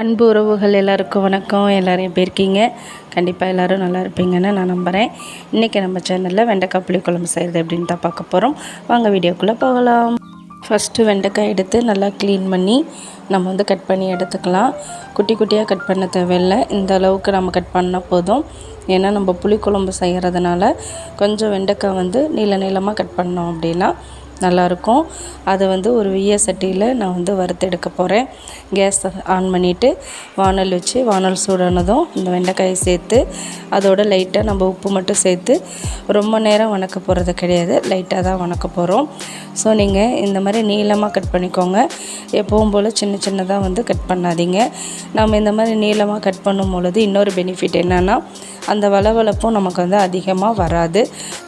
அன்பு உறவுகள் எல்லாருக்கும் வணக்கம். எல்லோரும் எப்படி இருக்கீங்க? கண்டிப்பாக எல்லோரும் நல்லா இருப்பீங்கன்னு நான் நம்புகிறேன் இன்றைக்கி நம்ம சேனலில் வெண்டைக்காய் புளிக்குழம்பு செய்கிறது அப்படின்னு தான் பார்க்க போகிறோம் வாங்க வீடியோக்குள்ளே போகலாம். ஃபஸ்ட்டு வெண்டைக்காய் எடுத்து நல்லா க்ளீன் பண்ணி நம்ம வந்து கட் பண்ணி எடுத்துக்கலாம். குட்டி குட்டியாக கட் பண்ண தேவையில்லை. இந்த அளவுக்கு நம்ம கட் பண்ணால் போதும். ஏன்னா நம்ம புளிக்குழம்பு செய்கிறதுனால கொஞ்சம் வெண்டைக்காய் வந்து நீள நீளமாக கட் பண்ணோம் அப்படின்னா நல்லாயிருக்கும். அதை வந்து ஒரு விய சட்டியில் நான் வந்து வறுத்து எடுக்க போகிறேன் கேஸ் ஆன் பண்ணிவிட்டு வானல் வச்சு வானல் சூடானதும் இந்த வெண்டைக்காயை சேர்த்து அதோட லைட்டாக நம்ம உப்பு மட்டும் சேர்த்து ரொம்ப நேரம் வணக்க போகிறது கிடையாது. லைட்டாக தான் வணக்க போகிறோம் ஸோ நீங்கள் இந்த மாதிரி நீளமாக கட் பண்ணிக்கோங்க. எப்பவும் போல் சின்ன சின்னதாக வந்து கட் பண்ணாதீங்க. நம்ம இந்த மாதிரி நீளமாக கட் பண்ணும் பொழுது இன்னொரு பெனிஃபிட் என்னென்னா அந்த வளவளப்பும் நமக்கு வந்து அதிகமாக வராது.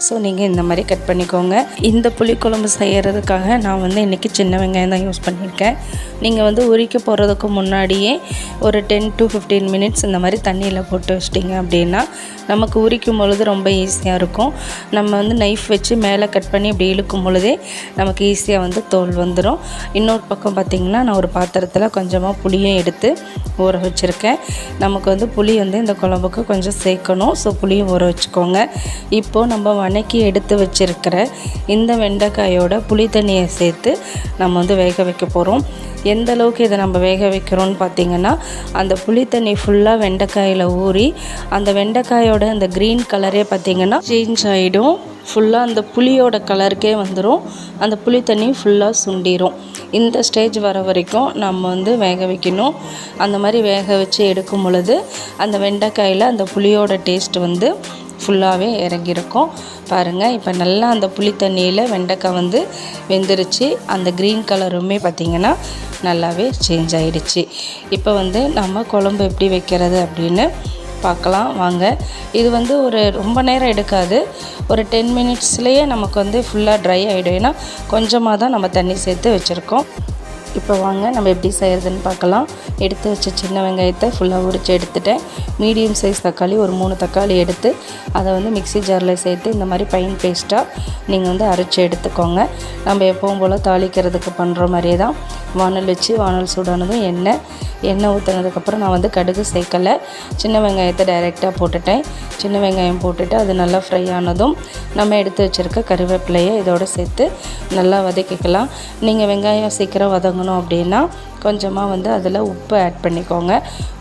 ஸோ நீங்கள் இந்த மாதிரி கட் பண்ணிக்கோங்க. இந்த புளிக்குழம்பு செய்கிறதுக்காக நான் வந்து இன்றைக்கி சின்ன வெங்காயம் தான் யூஸ் பண்ணியிருக்கேன். நீங்கள் வந்து உரிக்க போகிறதுக்கு முன்னாடியே ஒரு டென் டு ஃபிஃப்டீன் மினிட்ஸ் இந்த மாதிரி தண்ணியில் போட்டு வச்சிட்டிங்க அப்படின்னா நமக்கு உரிக்கும் பொழுது ரொம்ப ஈஸியாக இருக்கும். நம்ம வந்து நைஃப் வச்சு மேலே கட் பண்ணி அப்படி இழுக்கும் பொழுதே நமக்கு ஈஸியாக வந்து தோல் வந்துடும் இன்னொரு பக்கம் பார்த்திங்கன்னா நான் ஒரு பாத்திரத்தில் கொஞ்சமாக புளியும் எடுத்து ஊற வச்சுருக்கேன். நமக்கு வந்து புளி வந்து இந்த குழம்புக்கு கொஞ்சம் சேர்க்கணும். ஸோ புளியும் ஊற வச்சுக்கோங்க. இப்போது நம்ம வணக்கி எடுத்து வச்சுருக்கிற இந்த வெண்டைக்காயோட புளி தண்ணியை சேர்த்து நம்ம வந்து வேக வைக்க போகிறோம் எந்த அளவுக்கு இதை நம்ம வேக வைக்கிறோன்னு பார்த்திங்கன்னா அந்த புளி தண்ணி ஃபுல்லாக வெண்டைக்காயில் ஊறி அந்த வெண்டைக்காயோட அந்த க்ரீன் கலரே பார்த்திங்கன்னா சேஞ்ச் ஆகிடும் ஃபுல்லாக அந்த புளியோட கலருக்கே வந்துடும் அந்த புளி தண்ணி ஃபுல்லாக சுண்டிடும் இந்த ஸ்டேஜ் வர வரைக்கும் நம்ம வந்து வேக வைக்கணும். அந்த மாதிரி வேக வச்சு எடுக்கும் பொழுது அந்த வெண்டைக்காயில் அந்த புளியோட டேஸ்ட் வந்து ஃபுல்லாகவே இறங்கியிருக்கும். பாருங்கள் இப்போ நல்லா அந்த புளி தண்ணியில் வெண்டைக்காய் வந்து வெந்துருச்சு. அந்த க்ரீன் கலருமே பார்த்திங்கன்னா நல்லாவே சேஞ்ச் ஆகிடுச்சு இப்போ வந்து நம்ம குழம்பு எப்படி வைக்கிறது அப்படின்னு பார்க்கலாம். வாங்க. இது வந்து ஒரு ரொம்ப நேரம் எடுக்காது. ஒரு டென் மினிட்ஸ்லேயே நமக்கு வந்து ஃபுல்லாக ட்ரை ஆகிடும் ஏன்னா கொஞ்சமாக தான் நம்ம தண்ணி சேர்த்து வச்சுருக்கோம். இப்போ வாங்க நம்ம எப்படி செய்கிறதுன்னு பார்க்கலாம். எடுத்து வச்ச சின்ன வெங்காயத்தை ஃபுல்லாக உரித்து எடுத்துட்டேன். மீடியம் சைஸ் தக்காளி ஒரு மூணு தக்காளி எடுத்து அதை வந்து மிக்சி ஜாரில் சேர்த்து இந்த மாதிரி பைன் பேஸ்ட்டாக நீங்கள் வந்து அரைச்சி எடுத்துக்கோங்க. நம்ம எப்பவும் போல் தாளிக்கிறதுக்கு பண்ணுற மாதிரியே தான். வானல் வச்சு வானல் சூடானதும் எண்ணெய் எண்ணெய் ஊற்றுனதுக்கப்புறம் நான் வந்து கடுகு சேர்க்கலை. சின்ன வெங்காயத்தை டைரெக்டாக போட்டுட்டேன். சின்ன வெங்காயம் போட்டுட்டு அது நல்லா ஃப்ரை ஆனதும் நம்ம எடுத்து வச்சுருக்க கருவேப்பிலையை இதோடு சேர்த்து நல்லா வதக்கிக்கலாம். நீங்கள் வெங்காயம் சீக்கிரம் வதங்கணும் அப்படின்னா கொஞ்சமாக வந்து அதில் உப்பு ஆட் பண்ணிக்கோங்க.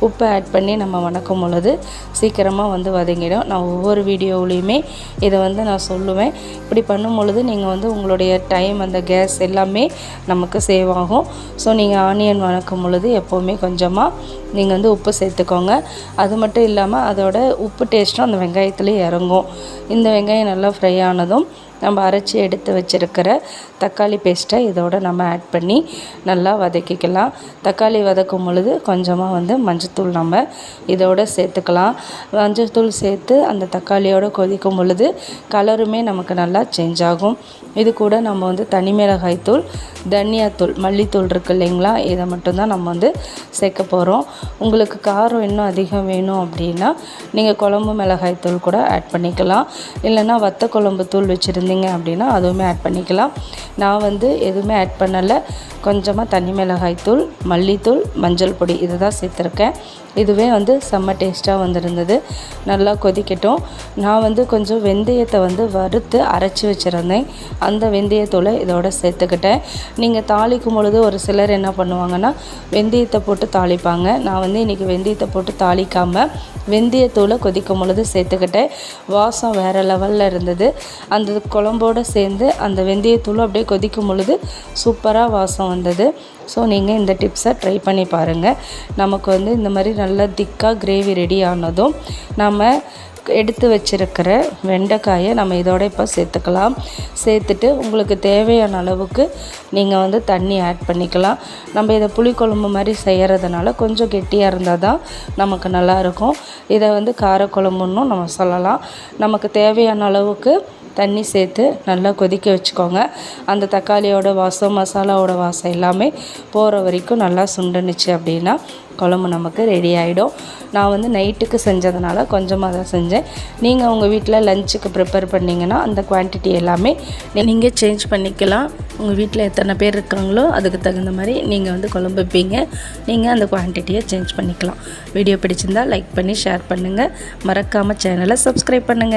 உப்பு ஆட் பண்ணி நம்ம வணக்கும் பொழுது சீக்கிரமாக வந்து வதங்கிடும். நான் ஒவ்வொரு வீடியோவிலையுமே இதை வந்து நான் சொல்லுவேன். இப்படி பண்ணும் பொழுது நீங்கள் வந்து உங்களுடைய டைம் அந்த கேஸ் எல்லாமே நமக்கு சேவ் ஆகும். ஸோ நீங்கள் ஆனியன் வணக்கும் பொழுது எப்போவுமே கொஞ்சமாக நீங்கள் வந்து உப்பு சேர்த்துக்கோங்க. அது மட்டும் இல்லாமல் அதோட உப்பு டேஸ்ட்டும் அந்த வெங்காயத்துலேயே இறங்கும். இந்த வெங்காயம் நல்லா ஃப்ரை ஆனதும் நம்ம அரைச்சி எடுத்து வச்சுருக்கிற தக்காளி பேஸ்ட்டை இதோட நம்ம ஆட் பண்ணி நல்லா வதக்கிக்கலாம். தக்காளி வதக்கும் பொழுது கொஞ்சமாக வந்து மஞ்சத்தூள் நம்ம இதோட சேர்த்துக்கலாம். மஞ்சத்தூள் சேர்த்து அந்த தக்காளியோட கொதிக்கும் பொழுது கலருமே நமக்கு நல்லா சேஞ்ச் ஆகும். இது கூட நம்ம வந்து தனி மிளகாய்த்தூள் தனியாத்தூள் மல்லித்தூள் இருக்குது இல்லைங்களா? இதை மட்டும்தான் நம்ம வந்து சேர்க்க போகிறோம் உங்களுக்கு காரம் இன்னும் அதிகம் வேணும் அப்படின்னா நீங்கள் குழம்பு மிளகாய் தூள் கூட ஆட் பண்ணிக்கலாம். இல்லைன்னா வத்த குழம்பு தூள் வச்சுருந்தீங்க அப்படின்னா அதுவுமே ஆட் பண்ணிக்கலாம். நான் வந்து எதுவுமே ஆட் பண்ணலை. கொஞ்சமாக தனி மிளகாய் தூள் மல்லித்தூள் மஞ்சள் பொடி இதை தான் சேர்த்துருக்கேன். இதுவே வந்து செம்ம டேஸ்ட்டாக வந்திருந்தது. நல்லா கொதிக்கட்டும். நான் வந்து கொஞ்சம் வெந்தயத்தை வந்து வறுத்து அரைச்சி வச்சுருந்தேன். அந்த வெந்தயத்தூளை இதோட சேர்த்துக்கிட்டேன். நீங்கள் தாளிக்கும் பொழுது ஒரு சிலர் என்ன பண்ணுவாங்கன்னா வெந்தயத்தை போட்டு தாளிப்பாங்க. நான் வந்து இன்றைக்கி வெந்தயத்தை போட்டு தாளிக்காமல் வெந்தயத்தூளை கொதிக்கும் பொழுது சேர்த்துக்கிட்டேன். வாசம் வேறு லெவலில் இருந்தது. அந்த குழம்போடு சேர்ந்து அந்த வெந்தயத்தூளை அப்படியே கொதிக்கும் பொழுது சூப்பராக வாசம் வந்தது. ஸோ நீங்கள் இந்த டிப்ஸை ட்ரை பண்ணி பாருங்கள் நமக்கு வந்து இந்த மாதிரி நல்லா திக்காக கிரேவி ரெடி ஆனதும் நம்ம எடுத்து வச்சுருக்கிற வெண்டைக்காயை நம்ம இதோட இப்போ சேர்த்துக்கலாம். சேர்த்துட்டு உங்களுக்கு தேவையான அளவுக்கு நீங்கள் வந்து தண்ணி ஆட் பண்ணிக்கலாம். நம்ம இதை புளிக்குழம்பு மாதிரி செய்கிறதுனால கொஞ்சம் கெட்டியாக இருந்தால் தான் நமக்கு நல்லாயிருக்கும் இதை வந்து காரக்குழம்புன்னும் நம்ம சொல்லலாம். நமக்கு தேவையான அளவுக்கு தண்ணி சேர்த்து நல்லா கொதிக்க வச்சுக்கோங்க. அந்த தக்காளியோட வாசம் மசாலாவோட வாசம் எல்லாமே போகிற வரைக்கும் நல்லா சுண்டுனுச்சு அப்படின்னா குழம்பு நமக்கு ரெடி ஆகிடும் நான் வந்து நைட்டுக்கு செஞ்சதுனால கொஞ்சமாக தான் செஞ்சேன். நீங்கள் உங்கள் வீட்டில் லஞ்சுக்கு ப்ரிப்பேர் பண்ணிங்கன்னா அந்த குவான்டிட்டி எல்லாமே நீங்கள் சேஞ்ச் பண்ணிக்கலாம். உங்கள் வீட்டில் எத்தனை பேர் இருக்காங்களோ அதுக்கு தகுந்த மாதிரி நீங்கள் வந்து குழம்பு வைப்பீங்க. நீங்கள் அந்த குவான்டிட்டியை சேஞ்ச் பண்ணிக்கலாம். வீடியோ பிடிச்சிருந்தால் லைக் பண்ணி ஷேர் பண்ணுங்கள் மறக்காமல் சேனலை சப்ஸ்கிரைப் பண்ணுங்கள்